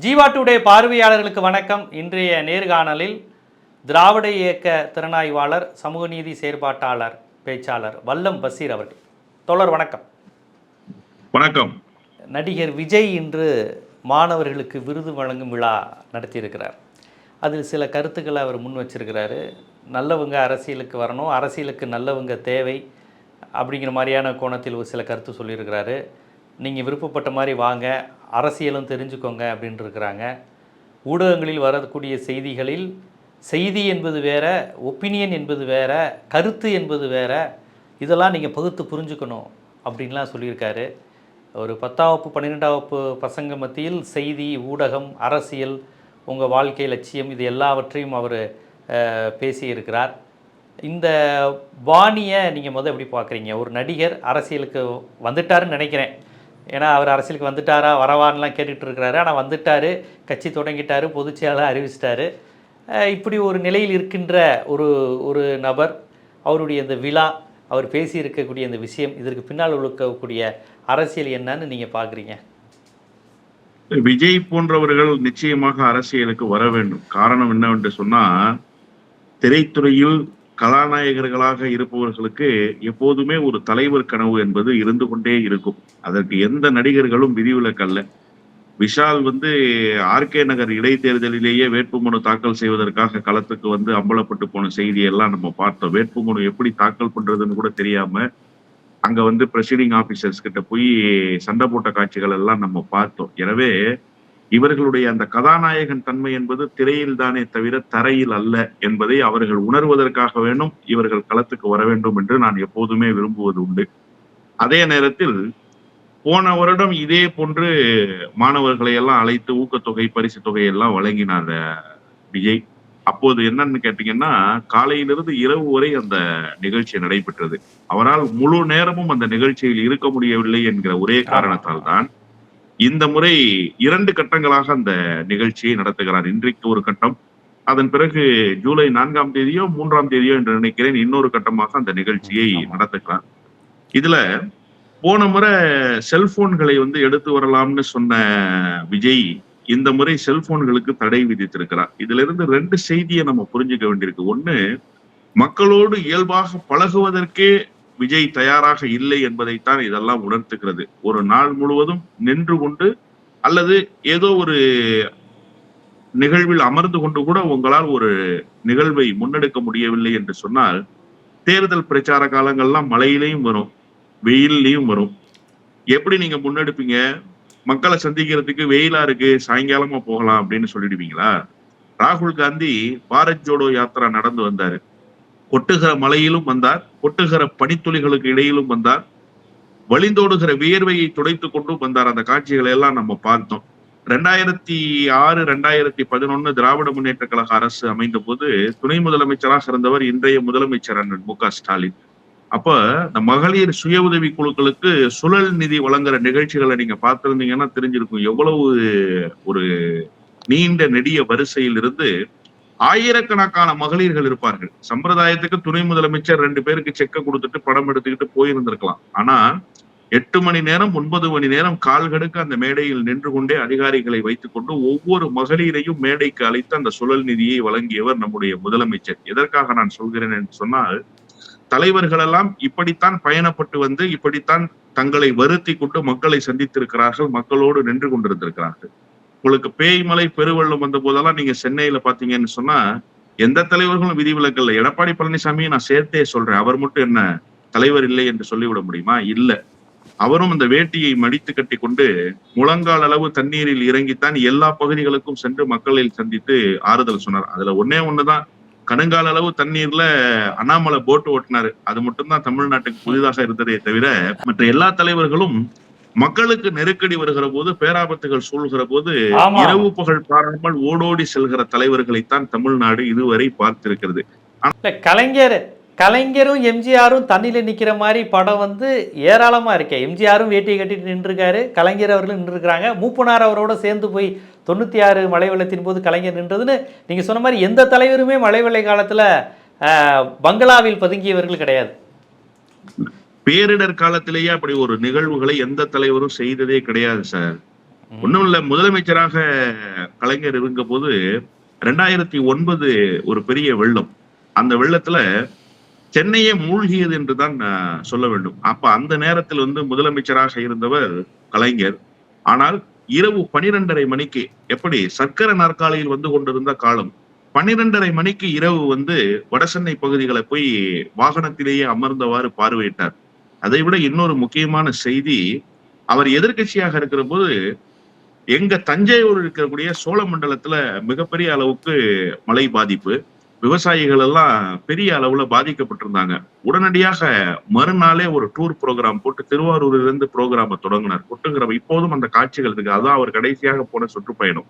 Jeeva today பார்வையாளர்களுக்கு வணக்கம். இன்றைய நேர்காணலில் திராவிட இயக்க திறனாய்வாளர் சமூக நீதி செயற்பாட்டாளர் பேச்சாளர் வல்லம் பசீர் அவர்கள். தோழர் வணக்கம். வணக்கம். நடிகர் விஜய் இன்று மாணவர்களுக்கு விருது வழங்கும் விழா நடத்தியிருக்கிறார். அதில் சில கருத்துக்களை அவர் முன் வச்சிருக்கிறாரு. நல்லவங்க அரசியலுக்கு வரணும் அரசியலுக்கு நல்லவங்க தேவை அப்படிங்கிற மாதிரியான கோணத்தில் ஒரு சில கருத்து சொல்லியிருக்கிறாரு. நீங்கள் விருப்பப்பட்ட மாதிரி வாங்க அரசியலும் தெரிஞ்சுக்கோங்க அப்படின்ட்டு இருக்கிறாங்க. ஊடகங்களில் வரக்கூடிய செய்திகளில் செய்தி என்பது வேற ஒப்பீனியன் என்பது வேற கருத்து என்பது வேற இதெல்லாம் நீங்கள் பகுத்து புரிஞ்சுக்கணும் அப்படின்லாம் சொல்லியிருக்காரு. ஒரு பத்தாம் வகுப்பு பன்னிரெண்டாம் வகுப்பு பசங்க மத்தியில் செய்தி ஊடகம் அரசியல் உங்கள் வாழ்க்கை லட்சியம் இது எல்லாவற்றையும் அவர் பேசியிருக்கிறார். இந்த பாணியை நீங்கள் முதல் எப்படி பார்க்குறீங்க? ஒரு நடிகர் அரசியலுக்கு வந்துட்டாருன்னு நினைக்கிறேன். ஏன்னா அவர் அரசியலுக்கு வந்துட்டாரா வரவான்லாம் கேட்டுட்டு இருக்கிறாரு ஆனால் வந்துட்டாரு கட்சி தொடங்கிட்டாரு பொதுச்செயலாளர் அறிவிச்சிட்டாரு. இப்படி ஒரு நிலையில் இருக்கின்ற ஒரு ஒரு நபர் அவருடைய இந்த விழா அவர் பேசி இருக்கக்கூடிய இந்த விஷயம் இதற்கு பின்னால் இருக்கக்கூடிய அரசியல் என்னன்னு நீங்கள் பார்க்குறீங்க விஜய் போன்றவர்கள் நிச்சயமாக அரசியலுக்கு வர வேண்டும். காரணம் என்னவென்று சொன்னால் திரைத்துறையில் கதாநாயகர்களாக இருப்பவர்களுக்கு எப்போதுமே ஒரு தலைவர் கனவு என்பது இருந்து கொண்டே இருக்கும். அதற்கு எந்த நடிகர்களும் விதிவிலக்கல்ல விஷால் வந்து ஆர்கே நகர் இடைத்தேர்தலிலேயே வேட்புமனு தாக்கல் செய்வதற்காக களத்துக்கு வந்து அம்பலப்பட்டு போன செய்தியெல்லாம் நம்ம பார்த்தோம். வேட்புமனு எப்படி தாக்கல் பண்றதுன்னு கூட தெரியாம அங்க வந்து பிரசீடிங் ஆபீசர்ஸ் கிட்ட போய் சண்டை போட்ட காட்சிகள் எல்லாம் நம்ம பார்த்தோம். எனவே இவர்களுடைய அந்த கதாநாயகன் தன்மை என்பது திரையில் தானே தவிர தரையில் அல்ல என்பதை அவர்கள் உணர்வதற்காக வேணும் இவர்கள் களத்துக்கு வர வேண்டும் என்று நான் எப்போதுமே விரும்புவது உண்டு. அதே நேரத்தில் போன வருடம் இதே போன்று மாணவர்களை எல்லாம் அழைத்து ஊக்கத்தொகை பரிசு தொகை எல்லாம் வழங்கினார் விஜய். அப்போது என்னன்னு கேட்டீங்கன்னா காலையிலிருந்து இரவு வரை அந்த நிகழ்ச்சி நடைபெற்றது. அவரால் முழு நேரமும் அந்த நிகழ்ச்சியில் இருக்க முடியவில்லை என்கிற ஒரே காரணத்தால் தான் இந்த முறை இரண்டு கட்டங்களாக அந்த நிகழ்ச்சியை நடத்துகிறார். இன்றைக்கு ஒரு கட்டம் அதன் பிறகு ஜூலை நான்காம் தேதியோ மூன்றாம் தேதியோ என்று நினைக்கிறேன் இன்னொரு கட்டமாக அந்த நிகழ்ச்சியை நடத்துகிறார். இதுல போன முறை செல்போன்களை வந்து எடுத்து வரலாம்னு சொன்ன விஜய் இந்த முறை செல்போன்களுக்கு தடை விதித்திருக்கிறார். இதுல இருந்து ரெண்டு செய்தியை நம்ம புரிஞ்சுக்க வேண்டியிருக்கு. ஒண்ணு மக்களோடு இயல்பாக பழகுவதற்கே விஜய் தயாராக இல்லை என்பதைத்தான் இதெல்லாம் உணர்த்துகிறது. ஒரு நாள் முழுவதும் நின்று கொண்டு அல்லது ஏதோ ஒரு நிகழ்வில் அமர்ந்து கொண்டு கூட உங்களால் ஒரு நிகழ்வை முன்னெடுக்க முடியவில்லை என்று சொன்னால் தேர்தல் பிரச்சார காலங்கள்லாம் மழையிலையும் வரும் வெயில்லையும் வரும். எப்படி நீங்க முன்னெடுப்பீங்க? மக்களை சந்திக்கிறதுக்கு வெயிலா இருக்கு சாயங்காலமா போகலாம் அப்படின்னு சொல்லிடுவீங்களா? ராகுல் காந்தி பாரத் ஜோடோ யாத்திரா நடந்து வந்தாரு. கொட்டுகிற மலையிலும் வந்தார் கொட்டுகிற பனித்துளிகளுக்கு இடையிலும் வந்தார். வழிந்தோடுகிற வியர்வையை துடைத்து கொண்டும் வந்தார். அந்த காட்சிகளை எல்லாம் நம்ம பார்த்தோம். ரெண்டாயிரத்தி ஆறு ரெண்டாயிரத்தி பதினொன்னு திராவிட முன்னேற்ற கழக அரசு அமைந்த போது துணை முதலமைச்சராக இருந்தவர் இன்றைய முதலமைச்சர் அண்ணன் மு க ஸ்டாலின். அப்ப இந்த மகளிர் சுய உதவி குழுக்களுக்கு சுழல் நிதி வழங்குற நிகழ்ச்சிகளை நீங்க பார்த்திருந்தீங்கன்னா தெரிஞ்சிருக்கும். எவ்வளவு ஒரு நீண்ட நெடிய வரிசையில் இருந்து ஆயிரக்கணக்கான மகளிர்கள் இருப்பார்கள். சம்பிரதாயத்துக்கு துணை முதலமைச்சர் ரெண்டு பேருக்கு செக்க கொடுத்துட்டு படம் எடுத்துக்கிட்டு போயிருந்திருக்கலாம். ஆனா எட்டு மணி நேரம் ஒன்பது மணி நேரம் கால்கடுக்கு அந்த மேடையில் நின்று கொண்டே அதிகாரிகளை வைத்துக் கொண்டு ஒவ்வொரு மகளிரையும் மேடைக்கு அழைத்து அந்த சுழல் நிதியை வழங்கியவர் நம்முடைய முதலமைச்சர். எதற்காக நான் சொல்கிறேன் என்று சொன்னால் தலைவர்கள் எல்லாம் இப்படித்தான் பயணப்பட்டு வந்து இப்படித்தான் தங்களை வருத்தி கொண்டு மக்களை சந்தித்திருக்கிறார்கள் மக்களோடு நின்று கொண்டிருந்திருக்கிறார்கள். உங்களுக்கு பேய்மலை பெருவெள்ளம் வந்த போதெல்லாம் நீங்க சென்னையில பாத்தீங்கன்னு சொன்னா எந்த தலைவர்களும் விதிவிலக்கல்ல. எடப்பாடி பழனிசாமியை நான் சேர்த்தே சொல்றேன். அவர் மட்டும் என்ன தலைவர் இல்லை என்று சொல்லிவிட முடியுமா? இல்ல. அவரும் அந்த வேட்டியை மடித்து கட்டி கொண்டு முழங்கால் அளவு தண்ணீரில் இறங்கித்தான் எல்லா பகுதிகளுக்கும் சென்று மக்களில் சந்தித்து ஆறுதல் சொன்னார். அதுல ஒன்னே ஒண்ணுதான். கடுங்கால் அளவு தண்ணீர்ல அண்ணாமலை போட்டு ஓட்டினாரு. அது மட்டும்தான் தமிழ்நாட்டுக்கு புதிதாக இருந்ததே தவிர மற்ற எல்லா தலைவர்களும் மக்களுக்கு நெருக்கடி வருகிற போது பேராபத்துகள் சூழ்கிற போது. இரவு பகல் பாராமல் ஓடோடி செல்கிற தலைவர்களைத்தான் தமிழ்நாடு இதுவரை பார்த்திருக்கிறது. கலைஞர் கலைஞரும் எம்ஜிஆரும் தண்ணியில் நிற்கிற மாதிரி படம் வந்து ஏராளமாக இருக்கே. எம்ஜிஆரும் வேட்டியை கட்டிட்டு நின்றுருக்காரு கலைஞர் அவர்களும் நின்றுருக்காங்க மூப்பனார் அவரோட சேர்ந்து போய் தொண்ணூற்றி ஆறு மழை வெள்ளத்தின் போது கலைஞர் நின்றதுன்னு நீங்கள் சொன்ன மாதிரி எந்த தலைவருமே மழை வெள்ளை காலத்தில் பங்களாவில் பதுங்கியவர்கள் கிடையாது. பேரிடர் காலத்திலேயே அப்படி ஒரு நிகழ்வுகளை எந்த தலைவரும் செய்ததே கிடையாது சார். ஒண்ணும் இல்ல முதலமைச்சராக கலைஞர் இருந்த போது ரெண்டாயிரத்தி ஒன்பது ஒரு பெரிய வெள்ளம். அந்த வெள்ளத்துல சென்னையே மூழ்கியது என்றுதான் சொல்ல வேண்டும். அப்ப அந்த நேரத்தில் வந்து முதலமைச்சராக இருந்தவர் கலைஞர். ஆனால் இரவு பனிரெண்டரை மணிக்கு எப்படி சக்கர நாற்காலியில் வந்து கொண்டிருந்த காலம் பன்னிரெண்டரை மணிக்கு இரவு வந்து வடசென்னை பகுதிகளை போய் வாகனத்திலேயே அமர்ந்தவாறு பார்வையிட்டார். அதை விட இன்னொரு முக்கியமான செய்தி அவர் எதிர்க்கட்சியாக இருக்கிற போது எங்க தஞ்சையூர் இருக்கக்கூடிய சோழ மண்டலத்துல மிகப்பெரிய அளவுக்கு மழை பாதிப்பு விவசாயிகள் எல்லாம் பெரிய அளவுல பாதிக்கப்பட்டிருந்தாங்க. உடனடியாக மறுநாளே ஒரு டூர் ப்ரோக்ராம் போட்டு திருவாரூரில் இருந்து ப்ரோக்ராம தொடங்கினார். கொட்டுங்கிற இப்போதும் அந்த காட்சிகள் இருக்கு. அதான் அவர் கடைசியாக போன சுற்றுப்பயணம்.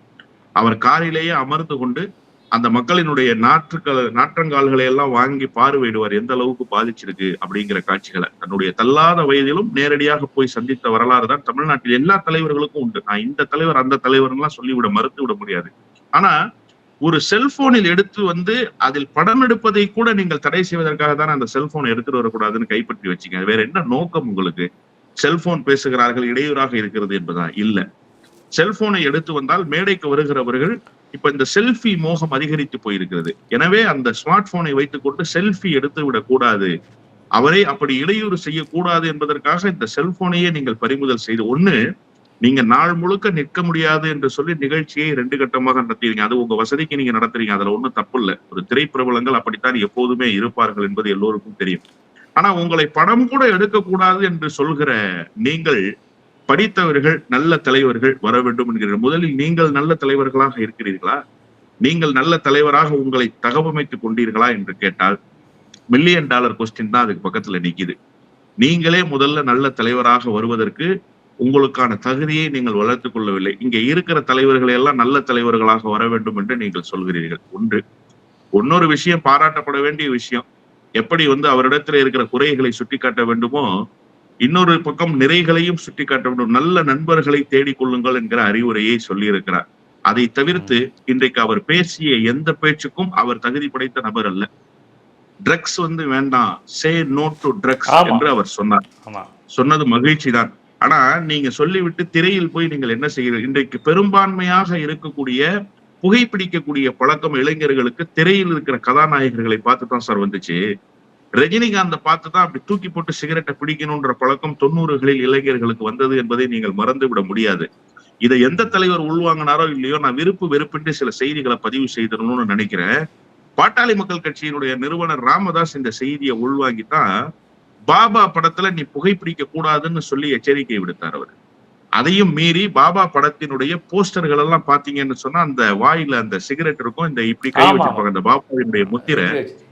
அவர் காரிலேயே அமர்ந்து கொண்டு அந்த மக்களினுடைய நாற்றுக்கள் நாற்றங்கால்களை எல்லாம் வாங்கி பார்வையிடுவார். எந்த அளவுக்கு பாதிச்சிருக்கு அப்படிங்கிற காட்சிகளை. தன்னுடைய தள்ளாத வயதிலும் நேரடியாக போய் சந்தித்த வரலாறு தான் தமிழ்நாட்டில் எல்லா தலைவர்களுக்கும் உண்டு. நான் இந்த தலைவர் அந்த தலைவர்லாம் சொல்லிவிட மறுத்து விட முடியாது. ஆனா ஒரு செல்போனில் எடுத்து வந்து அதில் படம் எடுப்பதை கூட நீங்கள் தடை செய்வதற்காக தானே அந்த செல்போனை எடுத்துட்டு வரக்கூடாதுன்னு கைப்பற்றி வச்சீங்க. வேற என்ன நோக்கம் உங்களுக்கு? செல்போன் பேசுகிறார்கள் இடையூறாக இருக்கிறது என்பதா? இல்ல. செல்போனை எடுத்து வந்தால் மேடைக்கு வருகிறவர்கள் இப்ப இந்த செல்ஃபி மோகம் அதிகரித்து போயிருக்கிறது. எனவே அந்த ஸ்மார்ட் போனை வைத்துக்கொண்டு செல்ஃபி எடுத்து விடக்கூடாது அவரை அப்படி இடையூறு செய்யக்கூடாது என்பதற்காக இந்த செல்போனையே நீங்கள் பறிமுதல் செய்து ஒண்ணு நீங்க நாள் முழுக்க நிற்க முடியாது என்று சொல்லி நிகழ்ச்சியை ரெண்டு கட்டமாக நடத்துறீங்க அது உங்க வசதிக்கு நீங்க நடத்துறீங்க. அதுல ஒண்ணும் தப்பு இல்லை. ஒரு திரைப்பிரபலங்கள் அப்படித்தான் எப்போதுமே இருப்பார்கள் என்பது எல்லோருக்கும் தெரியும். ஆனா உங்களை படம் கூட எடுக்கக்கூடாது என்று சொல்கிற நீங்கள் படித்தவர்கள் நல்ல தலைவர்கள் வர வேண்டும் என்கிற முதலில் நீங்கள் நல்ல தலைவர்களாக இருக்கிறீர்களா? நீங்கள் நல்ல தலைவராக உங்களை தகவமைத்துக் கொண்டீர்களா என்று கேட்டால் மில்லியன் டாலர் கொஸ்டின் தான் அதுக்கு பக்கத்துல நிக்குது. நீங்களே முதல்ல நல்ல தலைவராக வருவதற்கு உங்களுக்கான தகுதியை நீங்கள் வளர்த்துக் கொள்ளவில்லை. இங்க இருக்கிற தலைவர்களை எல்லாம் நல்ல தலைவர்களாக வர வேண்டும் என்று நீங்கள் சொல்கிறீர்கள். ஒன்று. இன்னொரு விஷயம் பாராட்டப்பட வேண்டிய விஷயம். எப்படி வந்து அவரிடத்துல இருக்கிற குறைகளை சுட்டிக்காட்ட வேண்டுமோ இன்னொரு பக்கம் நிறைகளையும் சுட்டிக்காட்ட வேண்டும் நல்ல நண்பர்களை தேடிக் கொள்ளுங்கள் என்கிற அறிவுரையை சொல்லியிருக்கிறார். அதை தவிர்த்து இன்றைக்கு அவர் பேசிய எந்த பேச்சுக்கும் அவர் தகுதி படைத்த நபர் அல்ல. ட்ரக்ஸ் வந்து வேண்டாம். Say no to drugs. என்று அவர் சொன்னார். சொன்னது மகிழ்ச்சி தான். ஆனா நீங்க சொல்லிவிட்டு திரையில் போய் நீங்கள் என்ன செய்கிறீர்கள்? இன்றைக்கு பெரும்பான்மையாக இருக்கக்கூடிய புகைப்பிடிக்கக்கூடிய பழக்கம் இளைஞர்களுக்கு திரையில் இருக்கிற கதாநாயகர்களை பார்த்து தான் சார் வந்துச்சு. ரஜினிகாந்தை பார்த்து தான் அப்படி தூக்கி போட்டு சிகரெட்டை பிடிக்கணும்ன்ற பழக்கம் தொண்ணூறுகளில் இளைஞர்களுக்கு வந்தது என்பதை நீங்கள் மறந்து விட முடியாது. இதை எந்த தலைவர் உள்வாங்கினாரோ இல்லையோ நான் விருப்பு வெறுப்பின்றி சில செய்திகளை பதிவு செய்திடணும்னு நினைக்கிறேன். பாட்டாளி மக்கள் கட்சியினுடைய நிறுவனர் ராமதாஸ் இந்த செய்தியை உள்வாங்கித்தான் பாபா படத்துல நீ புகைப்பிடிக்க கூடாதுன்னு சொல்லி எச்சரிக்கை விடுத்தார் அவர். அதையும் மீறி பாபா படத்தினுடைய போஸ்டர்கள் எல்லாம் பாத்தீங்கன்னு சொன்னா அந்த வாயில அந்த சிகரெட் இருக்கும் இந்த இப்படி கை. வச்சிருப்பாங்க அந்த பாபாவினுடைய முத்திரை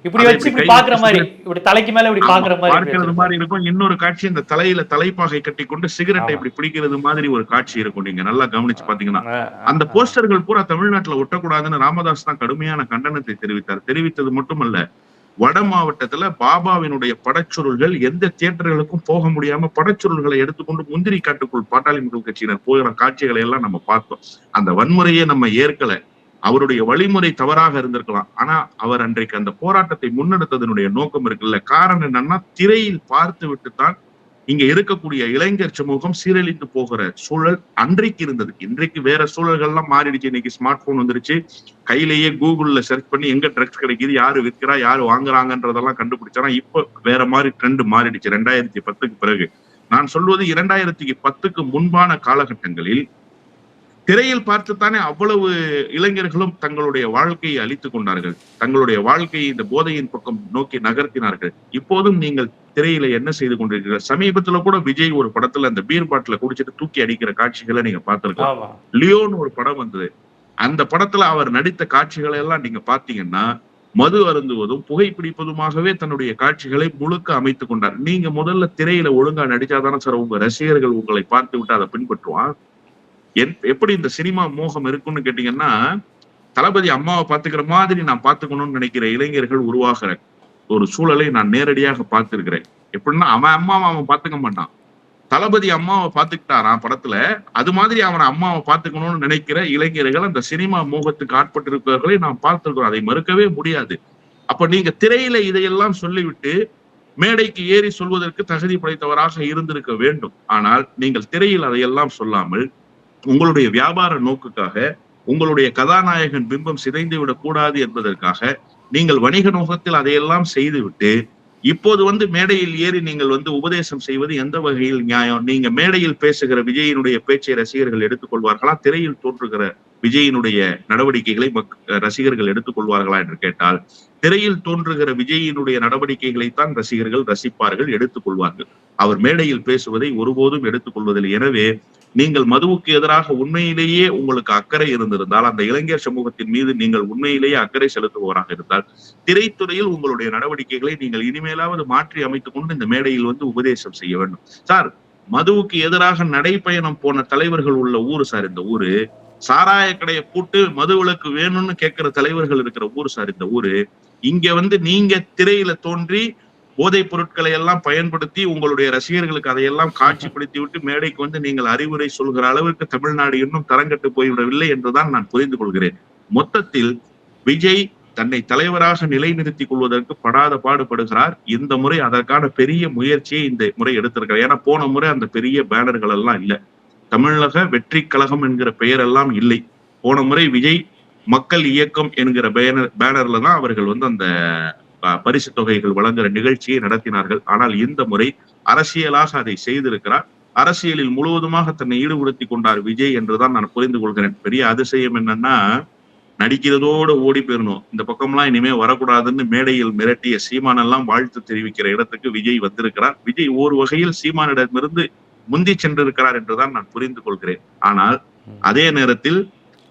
இப்படி வச்சு இப்படி பாக்குற மாதிரி இப்படி தலைக்கு மேல இப்படி பாக்குற மாதிரி பார்க்கிறது. மாதிரி இருக்கும் இன்னொரு காட்சி இந்த தலையில தலைப்பாகை கட்டி கொண்டு சிகரெட்டை. இப்படி பிடிக்கிறது மாதிரி ஒரு காட்சி இருக்கும் நீங்க நல்லா கவனிச்சு பாத்தீங்கன்னா அந்த. போஸ்டர்கள் பூரா தமிழ்நாட்டுல ஒட்டக்கூடாதுன்னு ராமதாஸ் தான் கடுமையான கண்டனத்தை தெரிவித்தார் தெரிவித்தது மட்டுமல்ல வட மாவட்டத்துல பாபாவினுடைய படச்சுருள்கள் எந்த தியேட்டர்களுக்கும் போக முடியாம படச்சுருள்களை எடுத்துக்கொண்டு முந்திரி காட்டுக்குள் பாட்டாளி மக்கள் கட்சியினர் போகிற காட்சிகளை எல்லாம் நம்ம பார்த்தோம். அந்த வன்முறையை நம்ம ஏற்கல. அவருடைய வழிமுறை தவறாக இருந்திருக்கலாம். ஆனா அவர் அன்றைக்கு அந்த போராட்டத்தை முன்னெடுத்ததனுடைய நோக்கம் இருக்குல்ல. காரணம் என்னன்னா திரையில் பார்த்து விட்டுத்தான் இங்க இருக்கக்கூடிய இளைஞர் சமூகம் சீரழிந்து போகிற சூழல் அன்றைக்கு இருந்தது. இன்றைக்கு வேற சூழல்கள்லாம் மாறிடுச்சு. இன்னைக்கு ஸ்மார்ட் போன் வந்துருச்சு. கையிலேயே கூகுள்ல சர்ச் பண்ணி எங்க ட்ரக்ஸ் கிடைக்குது யாரு விற்கிறா யாரு வாங்குறாங்கன்றதெல்லாம் கண்டுபிடிச்சா இப்ப வேற மாதிரி ட்ரெண்ட் மாறிடுச்சு. ரெண்டாயிரத்தி பத்துக்கு பிறகு. நான் சொல்வது இரண்டாயிரத்தி பத்துக்கு முன்பான காலகட்டங்களில் திரையில் பார்த்துத்தானே அவ்வளவு இளைஞர்களும் தங்களுடைய வாழ்க்கையை அழித்துக் கொண்டார்கள். தங்களுடைய வாழ்க்கையை இந்த போதையின் பக்கம் நோக்கி நகர்த்தினார்கள். இப்போதும் நீங்கள் திரையில என்ன செய்து கொண்டிருக்கிறீர்கள்? சமீபத்துல கூட விஜய் ஒரு படத்துல அந்த பீர் பாட்டில குடிச்சிட்டு தூக்கி அடிக்கிற காட்சிகளை நீங்க பார்த்திருக்கலாம். லியோன்னு ஒரு படம் வந்தது. அந்த படத்துல அவர் நடித்த காட்சிகளை எல்லாம் நீங்க பாத்தீங்கன்னா மது அருந்துவதும் புகைப்பிடிப்பதுமாகவே தன்னுடைய காட்சிகளை முழுக்க அமைத்துக் கொண்டார். நீங்க முதல்ல திரையில ஒழுங்கா நடிச்சாதானே சார் உங்க ரசிகர்கள் உங்களை பார்த்து விட்டு அதை பின்பற்றுவான்? எப்படி இந்த சினிமா மோகம் இருக்குன்னு கேட்டீங்கன்னா தளபதி அம்மாவை பாத்துக்கிற மாதிரி நான் பாத்துக்கணும்னு நினைக்கிற இளைஞர்கள் உருவாகிற ஒரு சூழலை நான் நேரடியாக பார்த்திருக்கிறேன். எப்படின்னா அவன் அம்மாவை அவன் பாத்துக்க மாட்டான். தளபதி அம்மாவை பாத்துக்கிட்டாராம் படத்துல அது மாதிரி அவனை அம்மாவை பாத்துக்கணும்னு நினைக்கிற இளைஞர்கள் அந்த சினிமா மோகத்துக்கு ஆட்பட்டிருப்பவர்களை நாம் பார்த்திருக்கிறோம். அதை மறுக்கவே முடியாது. அப்ப நீங்க திரையில இதையெல்லாம் சொல்லிவிட்டு மேடைக்கு ஏறி சொல்வதற்கு தகுதி படைத்தவராக இருந்திருக்க வேண்டும். ஆனால் நீங்கள் திரையில் அதையெல்லாம் சொல்லாமல் உங்களுடைய வியாபார நோக்குக்காக உங்களுடைய கதாநாயகன் பிம்பம் சிதைந்து விடக் கூடாது என்பதற்காக நீங்கள் வணிக நோக்கத்தில் அதையெல்லாம் செய்துவிட்டு இப்போது வந்து மேடையில் ஏறி நீங்கள் வந்து உபதேசம் செய்வது எந்த வகையில் நியாயம்? நீங்க மேடையில் பேசுகிற விஜயினுடைய பேச்சை ரசிகர்கள் எடுத்துக்கொள்வார்களா? திரையில் தோன்றுகிற விஜயினுடைய நடவடிக்கைகளை மக்- ரசிகர்கள் எடுத்துக்கொள்வார்களா என்று கேட்டால் திரையில் தோன்றுகிற விஜயினுடைய நடவடிக்கைகளைத்தான் ரசிகர்கள் ரசிப்பார்கள் எடுத்துக்கொள்வார்கள். அவர் மேடையில் பேசுவதை ஒருபோதும் எடுத்துக்கொள்வதில்லை. எனவே நீங்கள் மதுவுக்கு எதிராக உண்மையிலேயே உங்களுக்கு அக்கறை இருந்திருந்தால் அந்த இளைஞர் சமூகத்தின் மீது நீங்கள் உண்மையிலேயே அக்கறை செலுத்துபவராக இருந்தால் திரைத்துறையில் உங்களுடைய நடவடிக்கைகளை நீங்கள் இனிமேலாவது மாற்றி அமைத்துக் கொண்டு இந்த மேடையில் வந்து உபதேசம் செய்ய வேண்டும். சார் மதுவுக்கு எதிராக நடைப்பயணம் போன தலைவர்கள் உள்ள ஊரு சார் இந்த ஊரு. சாராய கடையை போட்டு மது விலக்கு வேணும்னு கேட்கிற தலைவர்கள் இருக்கிற ஊர் சார் இந்த ஊரு. இங்க வந்து நீங்க திரையில தோன்றி போதைப் பொருட்களை எல்லாம் பயன்படுத்தி உங்களுடைய ரசிகர்களுக்கு அதையெல்லாம் காட்சிப்படுத்தி விட்டு மேடைக்கு வந்து நீங்கள் அறிவுரை சொல்கிற அளவிற்கு தமிழ்நாடு இன்னும் தரங்கட்டு போய்விடவில்லை என்றுதான் நான் புரிந்து கொள்கிறேன். மொத்தத்தில் விஜய் தன்னை தலைவராக நிலைநிறுத்திக் கொள்வதற்கு படாத பாடுபடுகிறார். இந்த முறை அதற்கான பெரிய முயற்சியை இந்த முறை எடுத்திருக்கிறார். ஏன்னா போன முறை அந்த பெரிய பேனர்கள் எல்லாம் இல்லை. தமிழக வெற்றி கழகம் என்கிற பெயர் எல்லாம் இல்லை. போன முறை விஜய் மக்கள் இயக்கம் என்கிற பேனர் பேனர்ல தான் அவர்கள் வந்து அந்த பரிசு தொகைகள் வழங்குற நிகழ்ச்சியை நடத்தினார்கள். ஆனால் இந்த முறை அரசியலாக அதை செய்திருக்கிறார். அரசியலில் முழுவதுமாக தன்னை ஈடுபடுத்தி கொண்டார் விஜய் என்றுதான் நான் புரிந்து கொள்கிறேன். பெரிய அதிசயம் என்னன்னா நடிக்கிறதோடு ஓடி போயிடணும் இந்த பக்கம்லாம் இனிமே வரக்கூடாதுன்னு மேடையில் மிரட்டிய சீமான் எல்லாம் வாழ்த்து தெரிவிக்கிற இடத்துக்கு விஜய் வந்திருக்கிறார். விஜய் ஒரு வகையில் சீமானிடமிருந்து முந்தி சென்றிருக்கிறார் என்றுதான் நான் புரிந்து கொள்கிறேன். ஆனால் அதே நேரத்தில்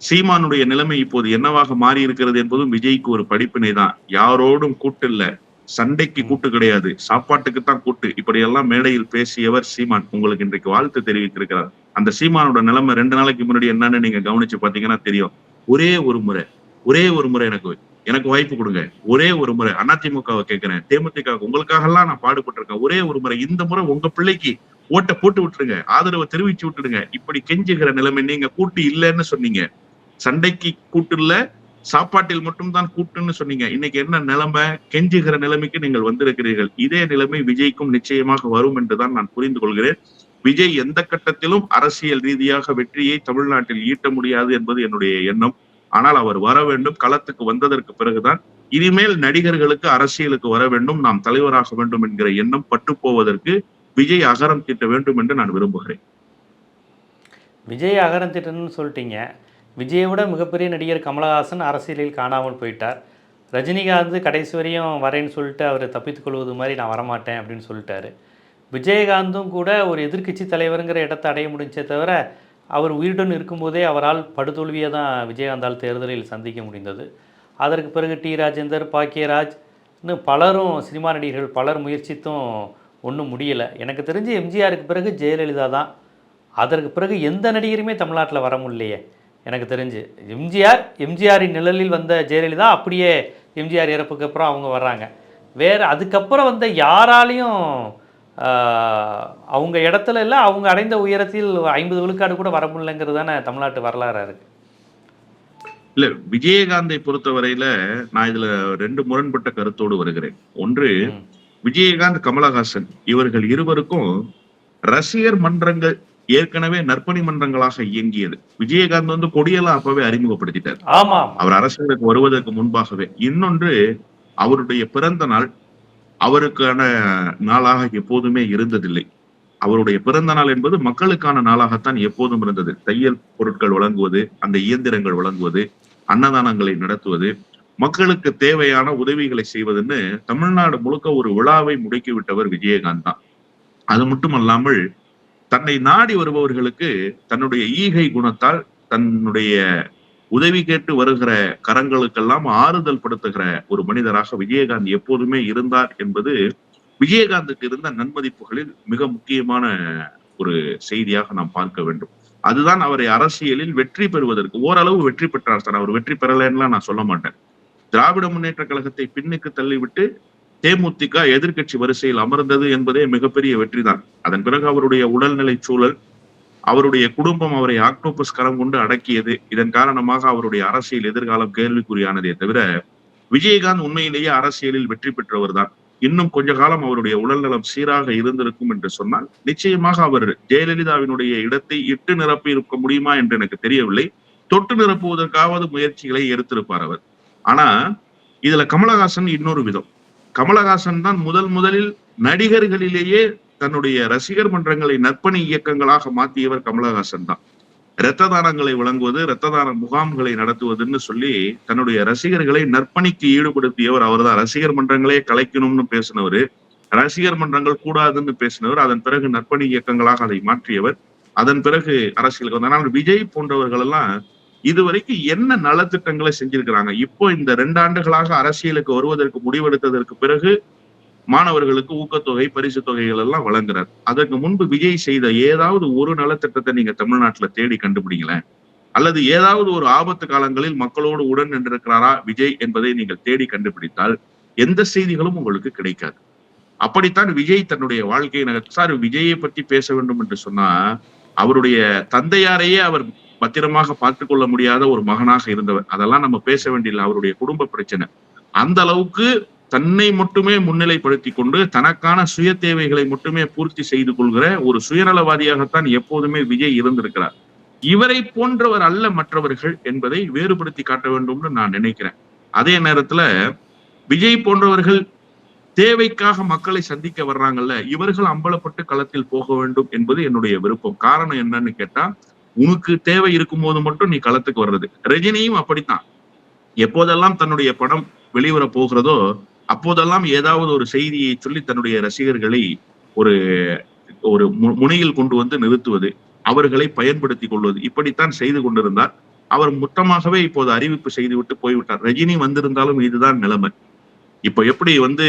சீமானுடைய நிலைமை இப்போது என்னவாக மாறி இருக்கிறது என்பதும் விஜய்க்கு ஒரு படிப்பினை தான் யாரோடும் கூட்டு இல்ல சண்டைக்கு கூட்டு கிடையாது. சாப்பாட்டுக்கு தான் கூட்டு. இப்படியெல்லாம் மேடையில் பேசியவர் சீமான். உங்களுக்கு இன்றைக்கு வாழ்த்து தெரிவித்திருக்கிறார். அந்த சீமானோட நிலைமை ரெண்டு நாளைக்கு முன்னாடி என்னன்னு நீங்க கவனிச்சு பாத்தீங்கன்னா தெரியும். ஒரே ஒரு முறை ஒரே ஒரு முறை எனக்கு எனக்கு வாய்ப்பு கொடுங்க. ஒரே ஒரு முறை அதிமுகவை கேட்கிறேன். தேமுதிக உங்களுக்காக எல்லாம் நான் பாடுபட்டிருக்கேன். ஒரே ஒரு முறை இந்த முறை உங்க பிள்ளைக்கு ஓட்டை போட்டு விட்டுருங்க. ஆதரவை தெரிவிச்சு விட்டுடுங்க. இப்படி கெஞ்சுகிற நிலைமை நீங்க கூட்டு இல்லைன்னு சொன்னீங்க. சண்டைக்கு கூட்டு இல்ல சாப்பாட்டில் மட்டும்தான் கூட்டுன்னு சொன்னீங்க. இன்னைக்கு என்ன நிலைமை? கெஞ்சுகிற நிலைமைக்கு நீங்கள் வந்திருக்கிறீர்கள். இதே நிலைமை விஜய்க்கும் நிச்சயமாக வரும் என்றுதான் நான் புரிந்து கொள்கிறேன். விஜய் எந்த கட்டத்திலும் அரசியல் ரீதியாக வெற்றியை தமிழ்நாட்டில் ஈட்ட முடியாது என்பது என்னுடைய எண்ணம். ஆனால் அவர் வர வேண்டும் களத்துக்கு வந்ததற்கு பிறகுதான். இனிமேல் நடிகர்களுக்கு அரசியலுக்கு வர வேண்டும் நாம் தலைவராக வேண்டும் என்கிற எண்ணம் பட்டு போவதற்கு விஜய் அகரம் தீட்ட வேண்டும் என்று நான் விரும்புகிறேன். விஜய் அகரம் திட்டம்னு சொல்லிட்டீங்க. விஜயை விட மிகப்பெரிய நடிகர் கமலஹாசன் அரசியலில் காணாமல் போயிட்டார். ரஜினிகாந்த் கடைசி வரையும் வரேன்னு சொல்லிட்டு அவர் தப்பித்துக்கொள்வது மாதிரி நான் வரமாட்டேன் அப்படின்னு சொல்லிட்டாரு. விஜயகாந்தும் கூட ஒரு எதிர்க்கட்சி தலைவருங்கிற இடத்தை அடைய முடிஞ்சே தவிர அவர் உயிருடன் இருக்கும்போதே அவரால் படுதோல்வியை தான் விஜயகாந்தால் தேர்தலில் சந்திக்க முடிந்தது. அதற்கு பிறகு டி. ராஜேந்தர் பாக்கியராஜ் இன்னும் பலரும் சினிமா நடிகர்கள் பலர் முயற்சித்தும் ஒன்றும் முடியலை. எனக்கு தெரிஞ்சு எம்ஜிஆருக்கு பிறகு ஜெயலலிதா தான். அதற்கு பிறகு எந்த நடிகருமே தமிழ்நாட்டில் வர முடியலையே. எனக்கு தெரிஞ்சு. எம்ஜிஆர் எம்ஜிஆரின் நிழலில் வந்த ஜெயலலிதா அப்படியே எம்ஜிஆர் இறப்புக்கு அப்புறம் அவங்க வர்றாங்க. வேறு அதுக்கப்புறம் வந்த யாராலையும் அவங்க இடத்துல இல்லை அவங்க அடைந்த உயரத்தில் ஐம்பது விழுக்காடு கூட வர முடியலங்கிறது தானே தமிழ்நாட்டு வரலாறாக இருக்குது இல்ல விஜயகாந்தை பொறுத்தவரையில நான் இதுல ரெண்டு முரண்பட்ட கருத்தோடு வருகிறேன். ஒன்று. விஜயகாந்த் கமலஹாசன். இவர்கள் இருவருக்கும் ரசிகர் மன்றங்கள் ஏற்கனவே நற்பணி மன்றங்களாக இயங்கியது. விஜயகாந்த் வந்து கொடியெல்லாம் அப்பவே அறிமுகப்படுத்திட்டார். அவர் அரசியலுக்கு வருவதற்கு முன்பாகவே. இன்னொன்று அவருடைய பிறந்த நாள் அவருக்கான நாளாக எப்போதுமே இருந்ததில்லை. அவருடைய பிறந்த நாள் என்பது மக்களுக்கான நாளாகத்தான் எப்போதும் இருந்தது. தையல் பொருட்கள் வழங்குவது அந்த இயந்திரங்கள் வழங்குவது அன்னதானங்களை நடத்துவது மக்களுக்கு தேவையான உதவிகளை செய்வதுன்னு தமிழ்நாடு முழுக்க ஒரு விழாவை முடுக்கிவிட்டவர் விஜயகாந்த் தான். அது மட்டுமல்லாமல் தன்னை நாடி வருபவர்களுக்கு தன்னுடைய ஈகை குணத்தால் தன்னுடைய உதவி கேட்டு வருகிற கரங்களுக்கெல்லாம் ஆறுதல் படுத்துகிற ஒரு மனிதராக விஜயகாந்த் எப்போதுமே இருந்தார் என்பது விஜயகாந்துக்கு இருந்த நன்மதிப்புகளில் மிக முக்கியமான ஒரு செய்தியாக நாம் பார்க்க வேண்டும். அதுதான் அவரை அரசியலில் வெற்றி பெறுவதற்கு ஓரளவு வெற்றி பெற்றார் சார். அவர் வெற்றி பெறலைன்னுலாம் நான் சொல்ல மாட்டேன். திராவிட முன்னேற்ற கழகத்தை பின்னுக்கு தள்ளிவிட்டு தேமுதிக எதிர்க்கட்சி வரிசையில் அமர்ந்தது என்பதே மிகப்பெரிய வெற்றிதான். அதன் பிறகு அவருடைய உடல்நிலை சூழல் அவருடைய குடும்பம் அவரை ஆக்டோபஸ் கரம் கொண்டு அடக்கியது. இதன் காரணமாக அவருடைய அரசியல் எதிர்காலம் கேள்விக்குறியானதே தவிர விஜயகாந்த் உண்மையிலேயே அரசியலில் வெற்றி பெற்றவர் தான் இன்னும் கொஞ்ச காலம் அவருடைய உடல்நலம் சீராக இருந்திருக்கும் என்று சொன்னால் நிச்சயமாக அவர் ஜெயலலிதாவினுடைய இடத்தை இட்டு நிரப்பி இருக்க முடியுமா என்று எனக்கு தெரியவில்லை. தொட்டு நிரப்புவதற்காவது முயற்சிகளை எடுத்திருப்பார் அவர். ஆனா இதுல கமலஹாசன் இன்னொரு விதம். கமலஹாசன் தான் முதல் முதலில் நடிகர்களிலேயே தன்னுடைய ரசிகர் மன்றங்களை நற்பணி இயக்கங்களாக மாற்றியவர் கமலஹாசன் தான். இரத்த தானங்களை வழங்குவது இரத்த தான முகாம்களை நடத்துவதுன்னு சொல்லி தன்னுடைய ரசிகர்களை நற்பணிக்கு ஈடுபடுத்தியவர் அவர்தான் ரசிகர் மன்றங்களே கலைக்கணும்னு பேசினவர் ரசிகர் மன்றங்கள் கூடாதுன்னு பேசினவர் அதன் பிறகு நற்பணி இயக்கங்களாக அதை மாற்றியவர். அதன் பிறகு அரசியலுக்கு வந்தார். விஜய் போன்றவர்கள் எல்லாம் இதுவரைக்கும் என்ன நலத்திட்டங்களை செஞ்சிருக்கிறாங்க? இப்போ இந்த ரெண்டு ஆண்டுகளாக அரசியலுக்கு வருவதற்கு முடிவெடுத்ததற்கு பிறகு மாணவர்களுக்கு ஊக்கத்தொகை பரிசு தொகைகள் எல்லாம் வழங்குறார். அதற்கு முன்பு விஜய் செய்த ஏதாவது ஒரு நலத்திட்டத்தை நீங்க தமிழ்நாட்டுல தேடி கண்டுபிடிங்களேன். அல்லது ஏதாவது ஒரு ஆபத்து காலங்களில் மக்களோடு உடன் நின்றிருக்கிறாரா விஜய் என்பதை நீங்கள் தேடி கண்டுபிடித்தால் எந்த செய்திகளும் உங்களுக்கு கிடைக்காது. அப்படித்தான் விஜய் தன்னுடைய வாழ்க்கையை நகர் சார் விஜயை பற்றி பேச வேண்டும் என்று சொன்னா அவருடைய தந்தையாரையே அவர் பத்திரமாக பார்த்து கொள்ள முடியாத ஒரு மகனாக இருந்தவர். அதெல்லாம் நம்ம பேச வேண்டியில்லை அவருடைய குடும்ப பிரச்சனை. அந்த அளவுக்கு தன்னை மட்டுமே முன்னிலைப்படுத்தி கொண்டு தனக்கான சுய தேவைகளை மட்டுமே பூர்த்தி செய்து கொள்கிற ஒரு சுயநலவாதியாகத்தான் எப்போதுமே விஜய் இருந்திருக்கிறார். இவரை போன்றவர் அல்ல மற்றவர்கள் என்பதை வேறுபடுத்தி காட்ட வேண்டும்னு நான் நினைக்கிறேன். அதே நேரத்துல விஜய் போன்றவர்கள் தேவைக்காக மக்களை சந்திக்க வர்றாங்கல்ல இவர்கள் அம்பலப்பட்டு களத்தில் போக வேண்டும் என்பது என்னுடைய விருப்பம். காரணம் என்னன்னு கேட்டா உனக்கு தேவை இருக்கும் போது மட்டும் நீ களத்துக்கு வர்றது. ரஜினியும் அப்படித்தான். எப்போதெல்லாம் தன்னுடைய படம் வெளிவர போகிறதோ அப்போதெல்லாம் ஏதாவது ஒரு செய்தியை சொல்லி தன்னுடைய ரசிகர்களை ஒரு ஒரு முனையில் கொண்டு வந்து நிறுத்துவது அவர்களை பயன்படுத்திக் கொள்வது இப்படித்தான் செய்து கொண்டிருந்தார். அவர் மொத்தமாகவே இப்போது அறிவிப்பு செய்துவிட்டு போய்விட்டார். ரஜினி வந்திருந்தாலும் இதுதான் நிலைமை. இப்ப எப்படி வந்து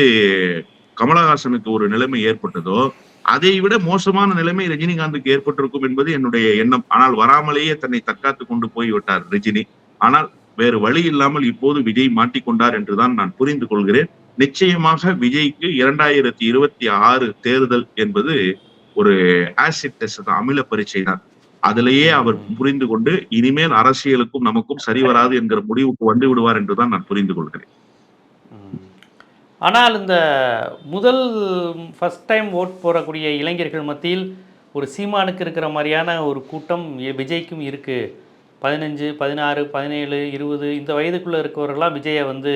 கமலஹாசனுக்கு ஒரு நிலைமை ஏற்பட்டதோ அதை விட மோசமான நிலைமை ரஜினிகாந்துக்கு ஏற்பட்டிருக்கும் என்பது என்னுடைய எண்ணம். ஆனால் வராமலேயே தன்னை தற்காத்து கொண்டு போய்விட்டார் ரஜினி. ஆனால் வேறு வழி இல்லாமல் இப்போது விஜய் மாட்டிக்கொண்டார் என்றுதான் நான் புரிந்து கொள்கிறேன். நிச்சயமாக விஜய்க்கு இரண்டாயிரத்தி இருபத்தி ஆறு தேர்தல் என்பது ஒரு ஆசிட் டெஸ்ட் தான் அமில பரீட்சை தான். அதிலேயே அவர் புரிந்து கொண்டு இனிமேல் அரசியலுக்கும் நமக்கும் சரி வராது என்கிற முடிவுக்கு வந்து விடுவார் என்றுதான் நான் புரிந்து கொள்கிறேன். ஆனால் இந்த முதல் ஃபஸ்ட் டைம் ஓட் போடக்கூடிய இளைஞர்கள் மத்தியில் ஒரு சீமானுக்கு இருக்கிற மாதிரியான ஒரு கூட்டம் விஜய்க்கும் இருக்குது பதினஞ்சு பதினாறு பதினேழு இருபது இந்த வயதுக்குள்ளே இருக்கிறவர்கள்லாம் விஜயை வந்து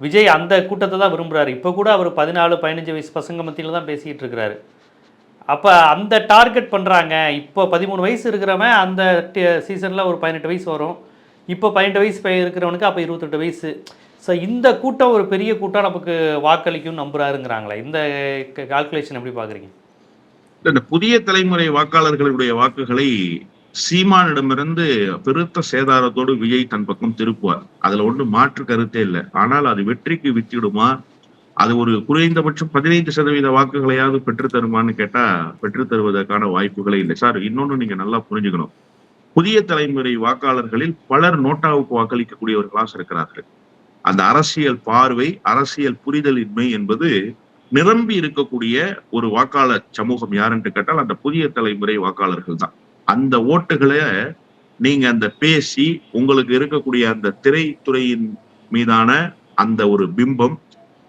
விஜய் அந்த கூட்டத்தை தான் விரும்புகிறாரு இப்போ கூட அவர் பதினாலு பதினஞ்சு வயசு பசங்க மத்தியில் தான் பேசிக்கிட்டு இருக்கிறாரு. அப்போ அந்த டார்கெட் பண்ணுறாங்க இப்போ பதிமூணு வயசு இருக்கிறவன் அந்த சீசனில் ஒரு பதினெட்டு வயசு வரும். இப்போ பதினெட்டு வயசு இருக்கிறவனுக்கு அப்போ இருபத்தெட்டு வயசு. ஸோ இந்த கூட்டம் ஒரு பெரிய கூட்டம் நமக்கு வாக்களிக்கும் நம்புறாருங்கிறாங்களே. இந்த கால்குலேஷன் எப்படி பார்க்குறீங்க? இந்த புதிய தலைமுறை வாக்காளர்களுடைய வாக்குகளை சீமானிடமிருந்து பெருத்த சேதாரத்தோடு விஜய் தன் பக்கம் திருப்புவார். அதுல ஒன்றும் மாற்று கருத்தே இல்லை. ஆனால் அது வெற்றிக்கு வித்திடுமா? அது ஒரு குறைந்தபட்சம் பதினைந்து சதவீத வாக்குகளையாவது பெற்று தருமான்னு கேட்டா பெற்று தருவதற்கான வாய்ப்புகளே இல்லை. சார் இன்னொன்னு நீங்க நல்லா புரிஞ்சுக்கணும். புதிய தலைமுறை வாக்காளர்களில் பலர் நோட்டாவுக்கு வாக்களிக்கக்கூடியவர்களாக இருக்கிறார்கள். அந்த அரசியல் பார்வை அரசியல் புரிதலின்மை என்பது நிரம்பி இருக்கக்கூடிய ஒரு வாக்காளர் சமூகம் யாருன்னு கேட்டால் அந்த புதிய தலைமுறை வாக்காளர்கள் தான். அந்த ஓட்டுகளை நீங்க அந்த பேசி உங்களுக்கு இருக்கக்கூடிய அந்த திரைத்துறையின் மீதான அந்த ஒரு பிம்பம்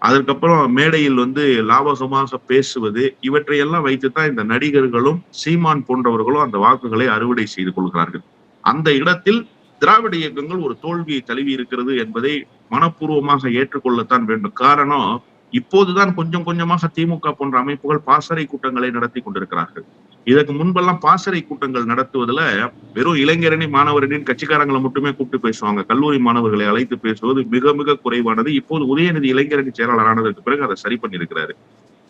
அதற்கப்புறம் மேடையில் வந்து லாபகமாக பேசுவது இவற்றையெல்லாம் வைத்துதான் இந்த நடிகர்களும் சீமான் போன்றவர்களும் அந்த வாக்குகளை அறுவடை செய்து கொள்கிறார்கள். அந்த இடத்தில் திராவிட இயக்கங்கள் ஒரு தோல்வியை தழுவி இருக்கிறது என்பதை மனப்பூர்வமாக ஏற்றுக்கொள்ளத்தான் வேண்டும். காரணம் இப்போதுதான் கொஞ்சம் கொஞ்சமாக திமுக போன்ற அமைப்புகள் பாசறை கூட்டங்களை நடத்தி கொண்டிருக்கிறார்கள். இதற்கு முன்பெல்லாம் பாசறை கூட்டங்கள் நடத்துவதுல வெறும் இளைஞரணி மாணவரணின் கட்சிக்காரங்களை மட்டுமே கூப்பிட்டு பேசுவாங்க. கல்லூரி மாணவர்களை அழைத்து பேசுவது மிக மிக குறைவானது. இப்போது உதயநிதி இளைஞரணி செயலாளர் ஆனதற்கு பிறகு அதை சரி பண்ணியிருக்கிறாரு.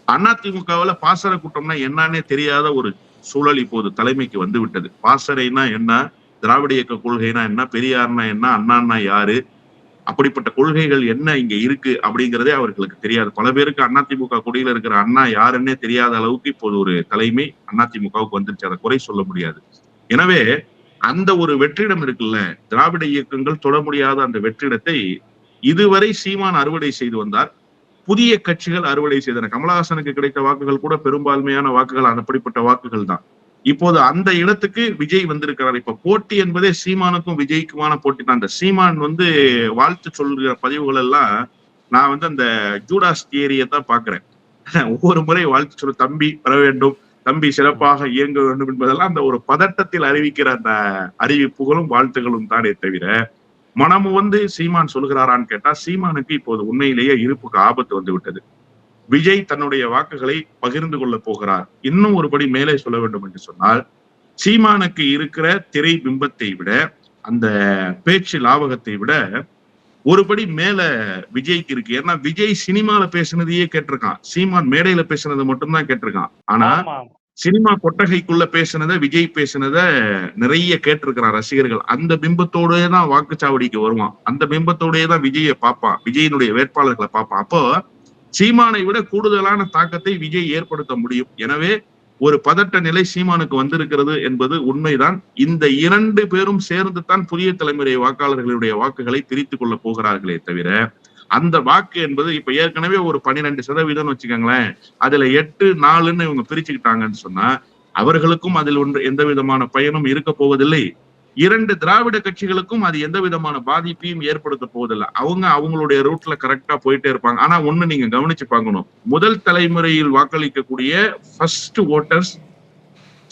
அதிமுகவுல பாசறை கூட்டம்னா என்னன்னே தெரியாத ஒரு சூழல் இப்போது தலைமைக்கு வந்து விட்டது பாசறைனா என்ன? திராவிட இயக்க கொள்கைனா என்ன? பெரியார்னா என்ன? அண்ணான்னா யாரு? அப்படிப்பட்ட கொள்கைகள் என்ன இங்க இருக்கு அப்படிங்கிறதே அவர்களுக்கு தெரியாது. பல பேருக்கு அதிமுக கொடியில இருக்கிற அண்ணா யாருன்னே தெரியாத அளவுக்கு இப்போது ஒரு தலைமை அதிமுகவுக்கு வந்துருச்சு. அதை குறை சொல்ல முடியாது. எனவே அந்த ஒரு வெற்றிடம் இருக்குல்ல திராவிட இயக்கங்கள் தொட முடியாத அந்த வெற்றிடத்தை இதுவரை சீமான் அறுவடை செய்து வந்தார். புதிய கட்சிகள் அறுவடை செய்தன. கமலஹாசனுக்கு கிடைத்த வாக்குகள் கூட பெரும்பான்மையான வாக்குகள் அப்படிப்பட்ட வாக்குகள் தான். இப்போது அந்த இடத்துக்கு விஜய் வந்திருக்கிறார். இப்ப போட்டி என்பதே சீமானுக்கும் விஜய்க்குமான போட்டி தான். அந்த சீமான் வந்து வாழ்த்து சொல்கிற பதிவுகள் எல்லாம் நான் வந்து அந்த ஜூடாஸ் தியரியை தான் பாக்குறேன் ஒவ்வொரு முறை வாழ்த்து சொல்ல தம்பி வர வேண்டும். தம்பி சிறப்பாக இயங்க வேண்டும் என்பதெல்லாம் அந்த ஒரு பதட்டத்தில் அறிவிக்கிற அந்த அறிவிப்புகளும் வாழ்த்துகளும் தானே தவிர மனமு வந்து சீமான் சொல்கிறாரான்னு கேட்டா சீமானுக்கு இப்போது உண்மையிலேயே இருப்புக்கு ஆபத்து வந்து விட்டது விஜய் தன்னுடைய வாக்குகளை பகிர்ந்து கொள்ள போகிறார். இன்னும் ஒருபடி மேலே சொல்ல வேண்டும் என்று சொன்னால் சீமானுக்கு இருக்கிற திரை பிம்பத்தை விட அந்த பேச்சு லாவகத்தை விட ஒருபடி மேல விஜய்க்கு இருக்கு. ஏன்னா விஜய் சினிமால பேசுனதையே கேட்டிருக்கான். சீமான் மேடையில பேசுனதை மட்டும்தான் கேட்டிருக்கான். ஆனா சினிமா கொட்டகைக்குள்ள பேசுனத விஜய் பேசுனத நிறைய கேட்டிருக்கிறான் ரசிகர்கள். அந்த பிம்பத்தோடயே தான் வாக்குச்சாவடிக்கு வருவான். அந்த பிம்பத்தோடயே தான் விஜயை பார்ப்பான். விஜயினுடைய வேட்பாளர்களை பார்ப்பான். அப்போ சீமானை விட கூடுதலான தாக்கத்தை விஜய் ஏற்படுத்த முடியும். எனவே ஒரு பதட்ட நிலை சீமானுக்கு வந்திருக்கிறது என்பது உண்மைதான். இந்த இரண்டு பேரும் சேர்ந்து தான் புதிய தலைமுறை வாக்காளர்களுடைய வாக்குகளை பிரித்துக் கொள்ள போகிறார்களே தவிர அந்த வாக்கு என்பது இப்ப ஏற்கனவே ஒரு பன்னிரெண்டு சதவீதம்னு வச்சுக்கோங்களேன். அதுல எட்டு நாலுன்னு இவங்க பிரிச்சுக்கிட்டாங்கன்னு சொன்னா அவர்களுக்கும் அதில் ஒன்று எந்த விதமான பயனும் இருக்க போவதில்லை. இரண்டு திராவிட கட்சிகளுக்கும் அது எந்த விதமான பாதிப்பையும் ஏற்படுத்த போவதில்லை. அவங்க அவங்களுடைய ரூட்ல கரெக்டா போயிட்டே இருப்பாங்க. ஆனா ஒண்ணு நீங்க கவனிச்சு பார்க்கணும். முதல் தலைமுறையில் வாக்களிக்கக்கூடிய ஃபர்ஸ்ட் ஓட்டர்ஸ்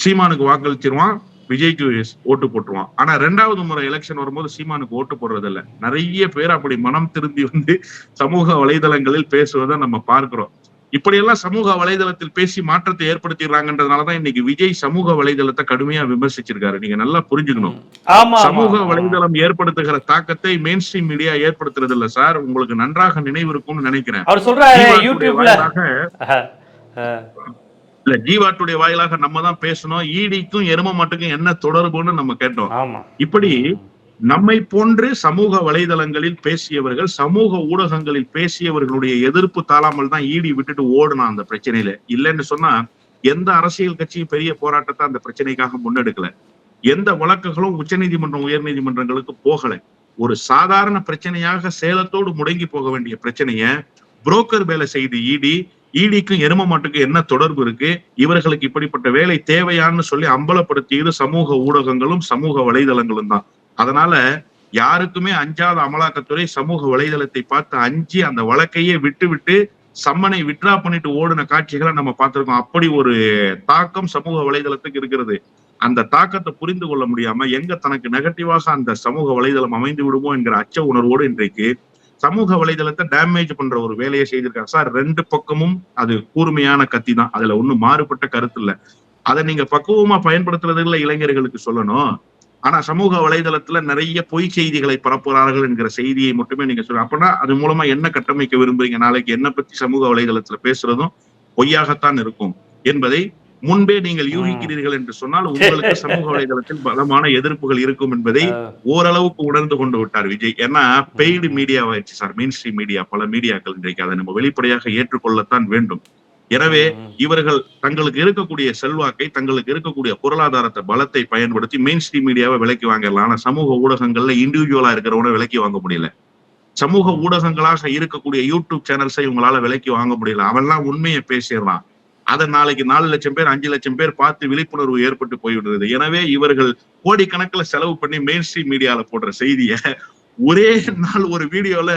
சீமானுக்கு வாக்களிச்சிருவான் விஜய்க்கு ஓட்டு போட்டுருவான். ஆனா ரெண்டாவது முறை எலெக்ஷன் வரும்போது சீமானுக்கு ஓட்டு போடுறது இல்ல நிறைய பேர் அப்படி மனம் திருந்தி வந்து சமூக வலைதளங்களில் பேசுவதை நம்ம பார்க்கிறோம். இப்படியெல்லாம் சமூக வலைதளத்தில் பேசி மாற்றத்தை ஏற்படுத்திடுறாங்கன்றதுனாலதான் இன்னைக்கு விஜய் சமூக வலைதளத்தை கடுமையா விமர்சிச்சிருக்காரு. நீங்க நல்லா புரிஞ்சுக்கணும். சமூக. வலைதளம் ஏற்படுத்துகிற தாக்கத்தை மெயின் ஸ்ட்ரீம் மீடியா ஏற்படுத்துறது இல்ல சார். உங்களுக்கு நன்றாக நினைவு இருக்கும்னு நினைக்கிறேன். அவர் சொல்றாரு இல்ல ஜீவாட்டுடைய வாயிலாக நம்ம தான் பேசணும். ஈடிக்கும் எரும மாட்டுக்கும் என்ன தொடர்புன்னு நம்ம கேட்டோம். இப்படி நம்மை போன்று சமூக வலைதளங்களில் பேசியவர்கள் சமூக ஊடகங்களில் பேசியவர்களுடைய எதிர்ப்பு தாளாமல் தான் ஈடி விட்டுட்டு ஓடுனா அந்த பிரச்சனையில. இல்லைன்னு சொன்னா எந்த அரசியல் கட்சியும் பெரிய போராட்டத்தை அந்த பிரச்சனைக்காக முன்னெடுக்கல. எந்த வழக்குகளும் உச்சநீதிமன்றம் உயர்நீதிமன்றங்களுக்கு போகல. ஒரு சாதாரண பிரச்சனையாக சேலத்தோடு முடங்கி போக வேண்டிய பிரச்சனைய புரோக்கர் வேலை செய்து ஈடி ஈடிக்கும் எரும மாட்டுக்கும் என்ன தொடர்பு இருக்கு? இவர்களுக்கு இப்படிப்பட்ட வேலை தேவையான்னு சொல்லி அம்பலப்படுத்தியது சமூக ஊடகங்களும் சமூக வலைதளங்களும் தான். அதனால யாருக்குமே அஞ்சாத அமலாக்கத்துறை சமூக வலைதளத்தை பார்த்து அஞ்சி அந்த வழக்கையே விட்டு விட்டு சம்மனை விட்ரா பண்ணிட்டு ஓடின காட்சிகளை நம்ம பார்த்திருக்கோம். அப்படி ஒரு தாக்கம் சமூக வலைதளத்துக்கு இருக்கிறது. அந்த தாக்கத்தை புரிந்து கொள்ள முடியாம எங்க தனக்கு நெகட்டிவாக அந்த சமூக வலைதளம் அமைந்து விடுமோ என்கிற அச்ச உணர்வோடு இன்றைக்கு சமூக வலைதளத்தை டேமேஜ் பண்ற ஒரு வேலையை செய்திருக்காங்க. சார் ரெண்டு பக்கமும் அது கூர்மையான கத்தி தான். அதுல ஒன்னும் மாறுபட்ட கருத்து இல்ல. அதை நீங்க பக்குவமா பயன்படுத்துறதுல இளைஞர்களுக்கு சொல்லணும். ஆனா சமூக வலைதளத்துல நிறைய பொய் செய்திகளை பரப்புகிறார்கள் என்கிற செய்தியை மட்டுமே நீங்க சொல்லுங்க. அப்படின்னா அது மூலமா என்ன கட்டமைக்க விரும்புறீங்க? நாளைக்கு என்ன பத்தி சமூக வலைதளத்துல பேசுறதும் பொய்யாகத்தான் இருக்கும் என்பதை முன்பே நீங்கள் யூகிக்கிறீர்கள் என்று சொன்னால் உங்களுக்கு சமூக வலைதளத்தில் பலமான எதிர்ப்புகள் இருக்கும் என்பதை ஓரளவுக்கு உணர்ந்து கொண்டு விட்டார் விஜய். ஏன்னா பெய்டு மீடியாவாயிடுச்சு சார். மெயின் ஸ்ட்ரீம் மீடியா பல மீடியாக்கள் இன்றைக்கு அதை நம்ம வெளிப்படையாக ஏற்றுக்கொள்ளத்தான் வேண்டும். எனவே இவர்கள் தங்களுக்கு இருக்கக்கூடிய செல்வாக்கை தங்களுக்கு இருக்கக்கூடிய பொருளாதாரத்தை பலத்தை பயன்படுத்தி மெயின் ஸ்ட்ரீம் மீடியாவை விலைக்கு வாங்கிடலாம். ஆனா சமூக ஊடகங்கள்ல இண்டிவிஜுவலா இருக்கிறவன விலைக்கு வாங்க முடியல. சமூக ஊடகங்களாக இருக்கக்கூடிய யூடியூப் சேனல்ஸை இவங்களால விலைக்கு வாங்க முடியல. அவன்லாம் உண்மையை பேசிடுறான். அதை நாளைக்கு நாலு லட்சம் பேர் அஞ்சு லட்சம் பேர் பார்த்து விழிப்புணர்வு ஏற்பட்டு போய்விடுறது எனவே இவர்கள் கோடிக்கணக்குல செலவு பண்ணி மெயின் ஸ்ட்ரீம் மீடியால போடுற செய்தியை ஒரே நாள் ஒரு வீடியோல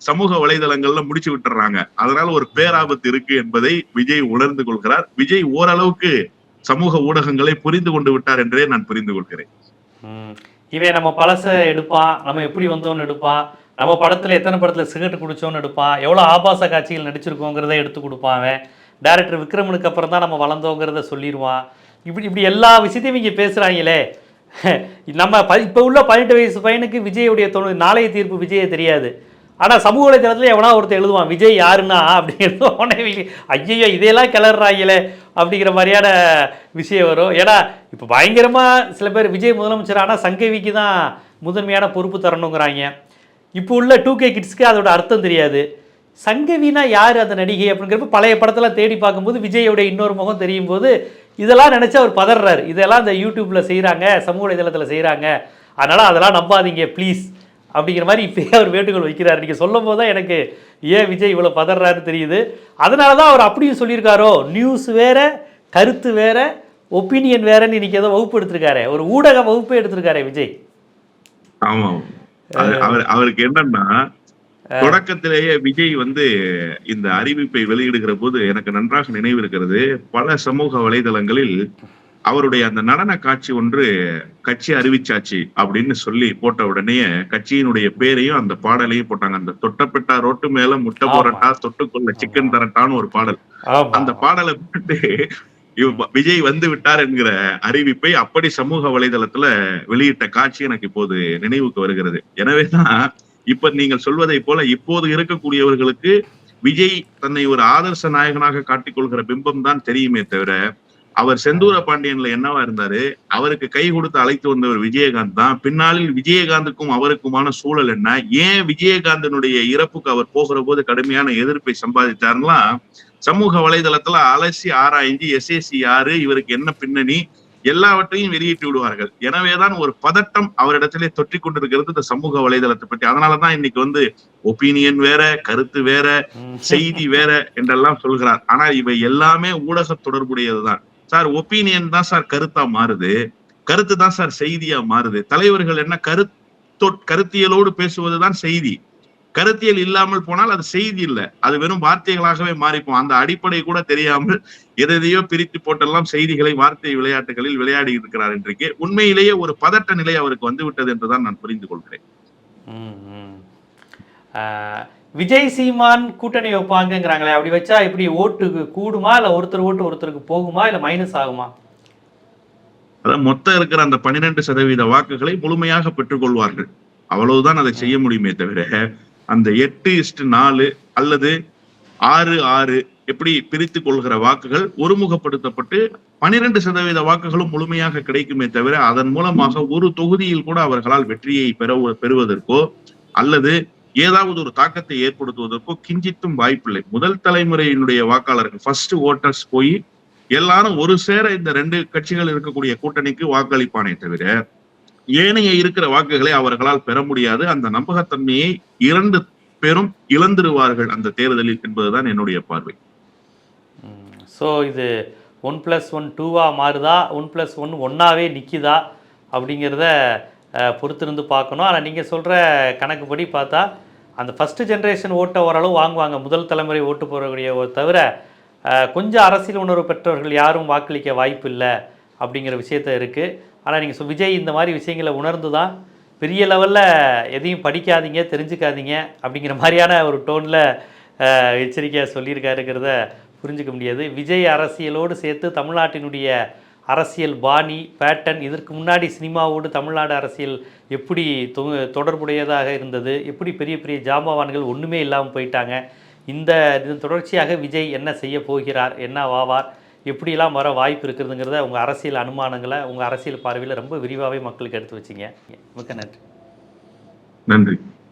சமூக வலைதளங்கள்ல முடிச்சு விட்டுறாங்க. அதனால ஒரு பேராபத்து இருக்கு என்பதை விஜய் உணர்ந்து கொள்கிறார். விஜய் ஓரளவுக்கு சமூக ஊடகங்களை புரிந்து கொண்டு விட்டார் என்றே நான் புரிந்து கொள்கிறேன். இவன் நம்ம பழச எடுப்பான் நம்ம எப்படி வந்தோம்னு எடுப்பான் நம்ம படத்துல எத்தனை படத்துல சிகரெட் குடிச்சோம்னு எடுப்பான் எவ்வளவு ஆபாச காட்சிகள் நடிச்சிருக்கோங்கிறத எடுத்து கொடுப்பான் டேரக்டர் விக்ரமனுக்கு அப்புறம் தான் நம்ம வளர்ந்தோங்கிறத சொல்லிடுவான் இப்படி இப்படி எல்லா விஷயத்தையும் இங்கே பேசுகிறாங்களே நம்ம ப இப்போ உள்ள பதினெட்டு வயசு பையனுக்கு விஜயுடைய தொண்ணூறு நாளைய தீர்ப்பு விஜயை தெரியாது. ஆனால் சமூக வலைதளத்தில் எவனா ஒருத்தர் எழுதுவான் விஜய் யாருன்னா? அப்படிங்கிறது உடனே ஐயோ இதையெல்லாம் கிளறாங்களே அப்படிங்கிற மாதிரியான விஷயம் வரும். ஏன்னா இப்போ பயங்கரமாக சில பேர் விஜய் முதலமைச்சர் ஆனால் சங்கவிக்கு தான் முதன்மையான பொறுப்பு தரணுங்கிறாங்க. இப்போ உள்ள டூ கே கிட்ஸ்க்கு அதோட அர்த்தம் தெரியாது. சங்கவினா யார் அந்த நடிகை அப்படிங்கிறப்ப பழைய படத்தெல்லாம் தேடி பார்க்கும்போது விஜயோட இன்னொரு முகம் தெரியும் போது இதெல்லாம் நினச்சி அவர் பதறாரு. இதெல்லாம் இந்த யூடியூப்பில் செய்கிறாங்க சமூக வலைதளத்தில் செய்கிறாங்க அதனால் அதெல்லாம் நம்பாதீங்க ப்ளீஸ் அப்படிங்கிற மாதிரி இப்போயே அவர் வேண்டுகோள் வைக்கிறார். நீங்கள் சொல்லும் போது தான் எனக்கு ஏன் விஜய் இவ்வளோ பதறாருன்னு தெரியுது. அதனால தான் அவர் அப்படியும் சொல்லியிருக்காரோ? நியூஸ் வேற கருத்து வேற ஒப்பீனியன் வேறன்னு இன்னைக்கு ஏதோ வகுப்பு எடுத்திருக்காரு ஒரு ஊடக வகுப்பே எடுத்திருக்காரு விஜய். ஆமா அது அவர் அவருக்கு என்னன்னா தொடக்கத்திலேயே விஜய் வந்து இந்த அறிவிப்பை வெளியிடுகிற போது எனக்கு நன்றாக நினைவு இருக்கிறது. பல சமூக வலைதளங்களில் அவருடைய அந்த நடன காட்சி ஒன்று கட்சி அறிவிச்சாச்சு அப்படின்னு சொல்லி போட்ட உடனே கட்சியினுடைய பேரையும் அந்த பாடலையும் போட்டாங்க. அந்த தொட்டப்பட்டா ரோட்டு மேல முட்டை. போரட்டா தொட்டுக்கொள்ள சிக்கன் தரட்டான்னு ஒரு பாடல். அந்த பாடலை போட்டு விஜய் வந்து விட்டார் என்கிற அறிவிப்பை அப்படி சமூக வலைதளத்துல வெளியிட்ட காட்சி எனக்கு இப்போது நினைவுக்கு வருகிறது. எனவேதான் இப்ப நீங்கள் சொல்வதை போல இப்போது இருக்கக்கூடியவர்களுக்கு விஜய் தன்னை ஒரு ஆதர்ச நாயகனாக காட்டிக் கொள்கிற பிம்பம் தான் தெரியுமே தவிர அவர் செந்தூர பாண்டியன்ல என்னவா இருந்தாரு? அவருக்கு கை கொடுத்து அழைத்து வந்தவர் விஜயகாந்த் தான். பின்னாளில் விஜயகாந்துக்கும் அவருக்குமான சூழல் என்ன? ஏன் விஜயகாந்தனுடைய இறப்புக்கு அவர் போகிற போது கடுமையான எதிர்ப்பை சம்பாதித்தாருன்னா சமூக வலைதளத்துல அலசி ஆராய்ஞ்சு எஸ்ஏசி யாரு இவருக்கு என்ன பின்னணி எல்லாவற்றையும் வெளியிட்டு விடுவார்கள். எனவேதான் ஒரு பதட்டம் அவரிடத்திலே தொற்றிக் கொண்டிருக்கிறது இந்த சமூக வலைதளத்தை பற்றி. அதனாலதான் இன்னைக்கு வந்து ஒப்பீனியன் வேற கருத்து வேற. செய்தி வேற என்றெல்லாம் சொல்கிறார். ஆனா இவை எல்லாமே ஊடக தொடர்புடையதுதான். சார் ஒப்பீனியன் தான் சார் கருத்தா மாறுது. கருத்து தான் சார் செய்தியா மாறுது. தலைவர்கள் என்ன கருத்தொ கருத்தியலோடு பேசுவதுதான் செய்தி. கருத்தியல் இல்லாமல் போனால் அது செய்தி இல்ல. அது வெறும் வார்த்தைகளாகவே மாறிப்போம். அந்த அடிப்படை கூட தெரியாமல் எதையோ பிரித்து போட்டெல்லாம் செய்திகளை வார்த்தை விளையாட்டுகளில் விளையாடி இருக்கிறார் இன்றைக்கு. உண்மையிலேயே ஒரு பதட்ட நிலை அவருக்கு வந்து விட்டது என்றுதான் நான் புரிந்து கொள்கிறேன். ஆஹ், விஜய் சீமான் கூட்டணி வைப்பாங்கங்கிறாங்களே அப்படி வச்சா எப்படி ஓட்டுக்கு கூடுமா? இல்லை ஒருத்தர் ஓட்டு ஒருத்தருக்கு போகுமா? இல்லை மைனஸ் ஆகுமா? அதான் மொத்தம் இருக்கிற அந்த பன்னிரெண்டு சதவீத வாக்குகளை முழுமையாக பெற்றுக்கொள்வார்கள். அவ்வளவுதான் அதை செய்ய முடியுமே தவிர அந்த எட்டு இஸ்டு நாலு அல்லது ஆறு ஆறு எப்படி பிரித்து கொள்கிற வாக்குகள் ஒருமுகப்படுத்தப்பட்டு பனிரெண்டு சதவீத வாக்குகளும் முழுமையாக கிடைக்குமே தவிர அதன் மூலமாக ஒரு தொகுதியில் கூட அவர்களால் வெற்றியை பெற பெறுவதற்கோ அல்லது ஏதாவது ஒரு தாக்கத்தை ஏற்படுத்துவதற்கோ கிஞ்சித்தும் வாய்ப்பில்லை. முதல் தலைமுறையினுடைய வாக்காளர்கள் ஃபர்ஸ்ட் ஓட்டர்ஸ் போய் எல்லாரும் ஒரு சேர இந்த ரெண்டு கட்சிகள் இருக்கக்கூடிய கூட்டணிக்கு வாக்களிப்பானே தவிர ஏனைய இருக்கிற வாக்குகளை அவர்களால் பெற முடியாது. அந்த நம்பகத்தன்மையை இரண்டு பெரும் இழந்துருவார்கள் அந்த தேர்தலில் என்பதுதான் என்னுடைய பார்வை. ஸோ இது ஒன் ப்ளஸ் ஒன் டூவாக மாறுதா? ஒன் ப்ளஸ் ஒன் ஒன்றாவே நிற்கிதா அப்படிங்கிறத பொறுத்திருந்து பார்க்கணும். ஆனால் நீங்கள் சொல்கிற கணக்குப்படி பார்த்தா அந்த ஃபஸ்ட்டு ஜென்ரேஷன் ஓட்டை ஓரளவு வாங்குவாங்க. முதல் தலைமுறை ஓட்டு போகிறக்கூடிய தவிர கொஞ்சம் அரசியல் உணர்வு பெற்றவர்கள் யாரும் வாக்களிக்க வாய்ப்பு இல்லை அப்படிங்கிற விஷயத்த இருக்குது ஆனால் நீங்கள் சொல் விஜய் இந்த மாதிரி விஷயங்களை உணர்ந்து தான் பெரிய லெவலில் எதையும் படிக்காதீங்க தெரிஞ்சுக்காதீங்க அப்படிங்கிற மாதிரியான ஒரு டோனில் எச்சரிக்கையாக சொல்லியிருக்காருங்கிறத புரிஞ்சுக்க முடியாது. விஜய் அரசியலோடு சேர்த்து தமிழ்நாட்டினுடைய அரசியல் பாணி பேட்டன் இதற்கு முன்னாடி சினிமாவோடு தமிழ்நாடு அரசியல் எப்படி தொ- தொடர்புடையதாக இருந்தது எப்படி பெரிய பெரிய ஜாம்பவான்கள் ஒன்றுமே இல்லாமல் போயிட்டாங்க இந்த இதன் தொடர்ச்சியாக விஜய் என்ன செய்ய போகிறார் என்ன வாவார் எப்படியெல்லாம் வர வாய்ப்பு இருக்குதுங்கிறத உங்கள் அரசியல் அனுமானங்களை உங்கள் அரசியல் பார்வையில் ரொம்ப விரிவாகவே மக்களுக்கு எடுத்து வச்சிங்க. மிக்க நன்றி. நன்றி.